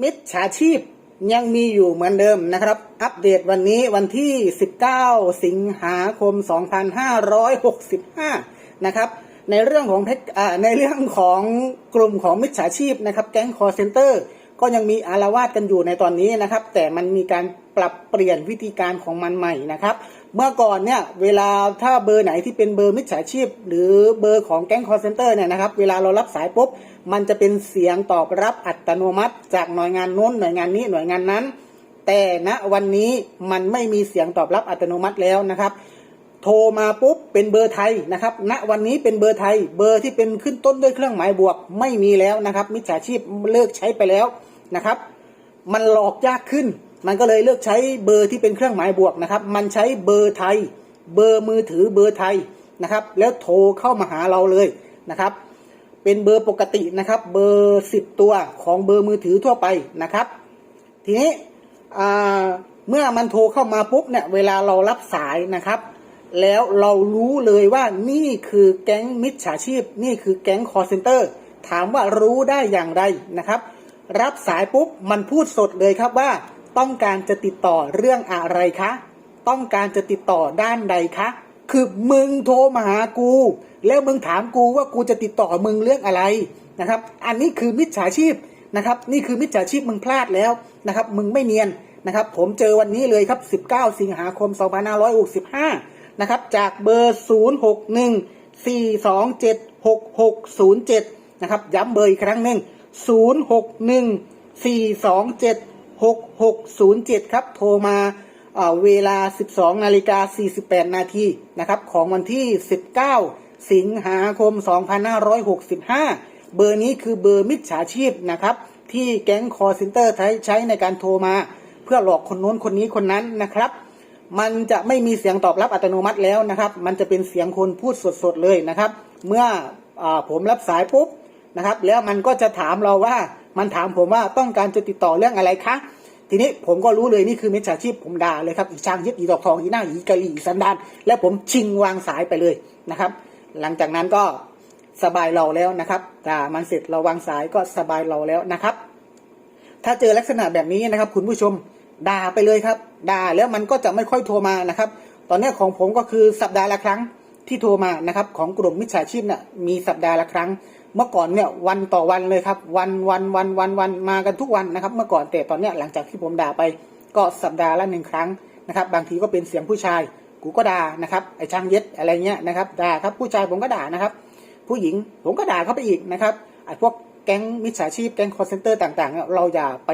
มิจฉาชีพยังมีอยู่เหมือนเดิมนะครับ อัปเดตวันนี้วันที่ 19 สิงหาคม 2565 นะครับ ในเรื่องของในเรื่องของกลุ่มของมิจฉาชีพนะครับ แก๊งคอร์เซนเตอร์ก็ยังมีอารวาสกันอยู่ในตอนนี้นะครับ แต่มันมีการปรับเปลี่ยนวิธีการของมันใหม่นะครับ เมื่อก่อนเนี่ยเวลาถ้าเบอร์ไหนที่เป็นเบอร์มิจฉาชีพ หรือเบอร์ของแก๊งคอร์เซนเตอร์เนี่ยนะครับเวลาเรารับสายปุ๊บมันจะเป็นเสียงตอบรับอัตโนมัติ จากหน่วยงานโน้นหน่วยงานนี้หน่วยงานนั้น แต่ณวันนี้มันไม่มีเสียงตอบรับอัตโนมัติแล้วนะครับ โทรมาปุ๊บเป็นเบอร์ไทยนะครับณวันนี้เป็นเบอร์ไทย เบอร์ที่เป็นขึ้นต้นด้วยเครื่องหมายบวกไม่มีแล้วนะครับ มิจฉาชีพเลิกใช้ไปแล้วนะครับ มันหลอกยากขึ้น มันก็เลยเลือกใช้เบอร์ที่เป็นเครื่องหมายบวกนะครับ มันใช้เบอร์ไทย เบอร์มือถือเบอร์ไทยนะครับ แล้วโทรเข้ามาหาเราเลยนะครับ เป็นเบอร์ปกตินะครับ เบอร์สิบตัวของเบอร์มือถือทั่วไปนะครับ ทีนี้เมื่อมันโทรเข้ามาปุ๊บเนี่ย เวลาเรารับสายนะครับ แล้วเรารู้เลยว่านี่คือแก๊งมิจฉาชีพ นี่คือแก๊งคอร์เซนเตอร์ถามว่ารู้ได้อย่างไรนะครับ รับสายปุ๊บมันพูดสดเลยครับว่า ต้องการจะติดต่อเรื่องอะไรคะ ต้องการจะติดต่อด้านใดคะ คือมึงโทรมาหากู แล้วมึงถามกูว่ากูจะติดต่อมึงเรื่องอะไรนะครับ อันนี้คือมิจฉาชีพนะครับ นี่คือมิจฉาชีพมึงพลาดแล้วนะครับ มึงไม่เนียนนะครับ ผมเจอวันนี้เลยครับ 19 สิงหาคม 2565 นะครับ จากเบอร์ 061 427 6607 นะครับ ย้ำเบอร์อีกครั้งหนึ่ง061 427 6607 ครับ โทรมาเอ่อเวลา 12 นาฬิกา 48 นาทีนะครับ ของวันที่ 19 สิงหาคม 2565 เบอร์นี้คือเบอร์มิจฉาชีพนะครับ ที่แก๊งคอร์เซนเตอร์ใช้ในการโทรมา เพื่อหลอกคนโน้นคนนี้คนนั้นนะครับ มันจะไม่มีเสียงตอบรับอัตโนมัติแล้วนะครับ มันจะเป็นเสียงคนพูดสดๆเลยนะครับ เมื่ออผมรับสายปุ๊บ นะครับ แล้วมันก็จะถามเราว่ามันถามผมว่าต้องการจะติดต่อเรื่องอะไรคะทีนี้ผมก็รู้เลยนี่คือมิจฉาชีพผมด่าเลยครับอีช่างยึดอีดอกทองอีหน้าอีกะหรี่อีสันดานแล้วผมชิงวางสายไปเลยนะครับ หลังจากนั้นก็สบายเราแล้วนะครับด่ามันเสร็จเราวางสายก็สบายเราแล้วนะครับ ถ้าเจอลักษณะแบบนี้นะครับ คุณผู้ชมด่าไปเลยครับด่าแล้วมันก็จะไม่ค่อยโทรมานะครับ ตอนนี้ของผมก็คือสัปดาห์ละครั้งที่โทรมานะครับ ของกลุ่มมิจฉาชีพนี่ยมีสัปดาห์ละครั้ง เมื่อก่อนเนี่ยวันต่อวันเลยครับ วันวันวันวันวันมากันทุกวันนะครับ เมื่อก่อนแต่ตอนเนี้ยหลังจากที่ผมด่าไปก็สัปดาห์ละหนึ่งครั้งนะครับ บางทีก็เป็นเสียงผู้ชาย กูก็ด่านะครับไอ้ช่างเย็ดอะไรเงี้ยนะครับด่าครับผู้ชายผมก็ด่านะครับ ผู้หญิงผมก็ด่าเขาไปอีกนะครับไอ้พวกแก๊งมิจฉาชีพแก๊งคอร์เซนเตอร์ต่างๆ เราอย่าไป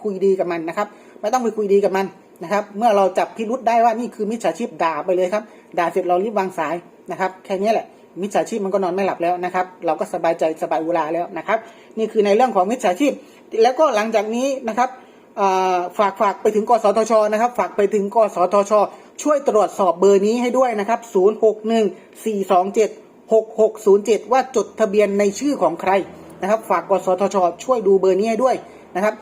คุยดีกับมันนะครับ ไม่ต้องไปคุยดีกับมันนะครับ เมื่อเราจับพิรุษได้ว่านี่คือมิจฉาชีพด่าไปเลยครับ ด่าเสร็จเรารีบวางสายนะครับ แค่นี้แหละ มิจฉาชีพมันก็นอนไม่หลับแล้วนะครับ เราก็สบายใจสบายอุราแล้วนะครับ นี่คือในเรื่องของมิจฉาชีพ แล้วก็หลังจากนี้นะครับฝากฝากไปถึงกสทชนะครับ ฝากไปถึงกสทช ช่วยตรวจสอบเบอร์นี้ให้ด้วยนะครับ 061 427 6607 ว่าจดทะเบียนในชื่อของใครนะครับ ฝากกสทช ช่วยดูเบอร์นี้ให้ด้วยนะครับ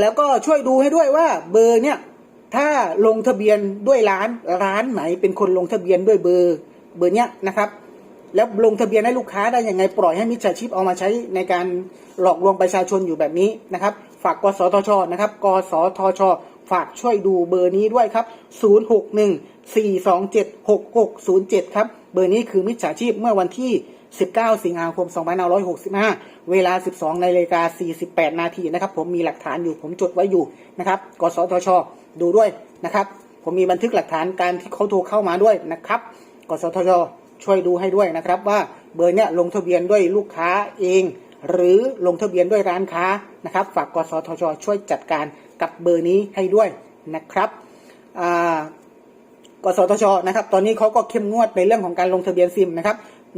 แล้วก็ช่วยดูให้ด้วยว่าเบอร์เนี่ยถ้าลงทะเบียนด้วยร้านร้านไหนเป็นคนลงทะเบียนด้วยเบอร์เบอร์เนี้ยนะครับ แล้วลงทะเบียนให้ลูกค้าได้ยังไงปล่อยให้มิจฉาชีพเอามาใช้ในการหลอกลวงประชาชนอยู่แบบนี้นะครับ ฝากกสทชนะครับกสทช ฝากช่วยดูเบอร์นี้ด้วยครับ 061 427 6607 ครับ เบอร์นี้คือมิจฉาชีพเมื่อวันที่ 19 สิงหาคม 2565 เวลา 12นาฬิกา 48 นาทีนะครับ ผมมีหลักฐานอยู่ผมจดไว้อยู่นะครับกสทช ดูด้วยนะครับ ผมมีบันทึกหลักฐานการที่เขาโทรเข้ามาด้วยนะครับ กสทช ช่วยดูให้ด้วยนะครับว่าเบอร์เนี้ยลงทะเบียนด้วยลูกค้าเอง หรือลงทะเบียนด้วยร้านค้านะครับ ฝากกสทช ช่วยจัดการกับเบอร์นี้ให้ด้วยนะครับกสทชนะครับ ตอนนี้เขาก็เข้มงวดในเรื่องของการลงทะเบียนซิมนะครับ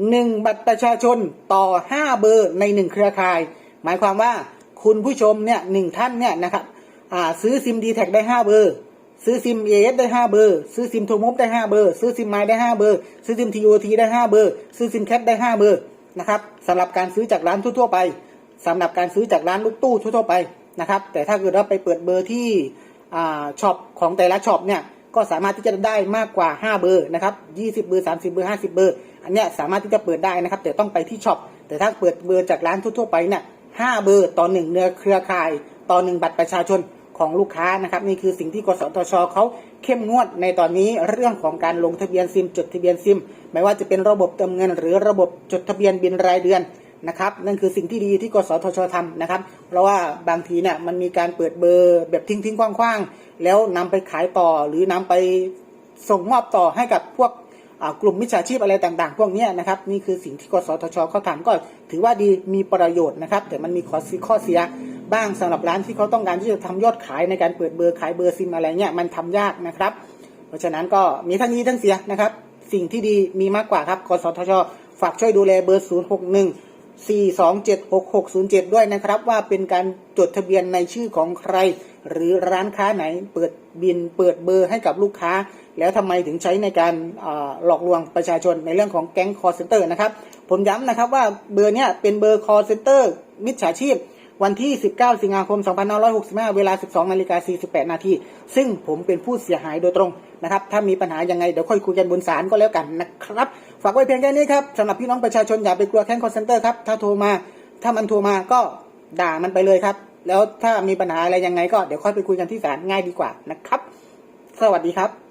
หนึ่งบัตรประชาชนต่อ 5 เบอร์ใน 1 เครือข่าย หมายความว่าคุณผู้ชมเนี่ยหนึ่งท่านเนี่ยนะครับซื้อซิมดีแท็ได้ 5 เบอร์ ซื้อซิมเอสได้5เบอร์ ซื้อซิมโทรมบได้5เบอร์ ซื้อซิมไมได้5เบอร์ ซื้อซิมทีโอทีได้5เบอร์ ซื้อซิมแคทได้5เบอร์นะครับสำหรับการซื้อจากร้านทั่วๆไปสำหรับการซื้อจากร้านลูกตู้ทั่วๆไปนะครับ แต่ถ้าเกิดเราไปเปิดเบอร์ที่อ่าช็อปของแต่ละช็อปเนี่ยก็สามารถที่จะได้มากกว่า 5 เบอร์นะครับ20 เบอร์ 30 เบอร์ 50 เบอร์ อันเนี้ยสามารถที่จะเปิดได้นะครับ แต่ต้องไปที่ช็อป แต่ถ้าเปิดเบอร์จากร้านทั่วๆไปเนี่ย5เบอร์ต่อ1เนื้อเครือข่าย ต่อหนึ่งบัตรประชาชน ของลูกค้านะครับนี่คือสิ่งที่กสทชเขาเข้มงวดในตอนนี้เรื่องของการลงทะเบียนซิม จดทะเบียนซิม ไม่ว่าจะเป็นระบบเติมเงิน หรือระบบจดทะเบียนบินรายเดือนนะครับนั่นคือสิ่งที่ดีที่กสทชทำนะครับ เพราะว่าบางทีเนี่ยมันมีการเปิดเบอร์แบบทิ้งทิ้งๆคว้างๆ แล้วนำไปขายต่อหรือนำไปส่งมอบต่อให้กับพวกกลุ่มมิจฉาชีพอะไรต่างๆ พวกนี้นะครับนี่คือสิ่งที่กสทชเขาทำก็ถือว่าดีมีประโยชน์นะครับ แต่มันมีข้อเสียข้อเสีย บ้างสำหรับร้านที่เขาต้องการที่จะทำยอดขายในการเปิดเบอร์ขายเบอร์ซิมอะไรเงี้ยมันทำยากนะครับ เพราะฉะนั้นก็มีทั้งนี้ทั้งเสียนะครับ สิ่งที่ดีมีมากกว่าครับกสทช ฝากช่วยดูแลเบอร์ 061 4276607 ด้วยนะครับ ว่าเป็นการจดทะเบียนในชื่อของใคร หรือร้านค้าไหนเปิดบินเปิดเบอร์ให้กับลูกค้า แล้วทำไมถึงใช้ในการหลอกลวงประชาชนในเรื่องของแก๊งคอร์เซนเตอร์นะครับ ผมย้ำนะครับว่าเบอร์เนี้ยเป็นเบอร์คอร์เซนเตอร์มิจฉาชีพ วันที่ 19 สิงหาคม 2565 เวลา 12นาฬิกา48 นาที ซึ่งผมเป็นผู้เสียหายโดยตรงนะครับ ถ้ามีปัญหายังไง เดี๋ยวค่อยคุยกันบนศาลก็แล้วกันนะครับ ฝากไว้เพียงแค่นี้ครับสำหรับพี่น้องประชาชนอย่าไปกลัวแค่คอร์เซนเตอร์ครับ ถ้าโทรมา ถ้ามันโทรมาก็ด่ามันไปเลยครับ แล้วถ้ามีปัญหาอะไรยังไงก็เดี๋ยวค่อยไปคุยกันที่ศาลง่ายดีกว่านะครับ สวัสดีครับ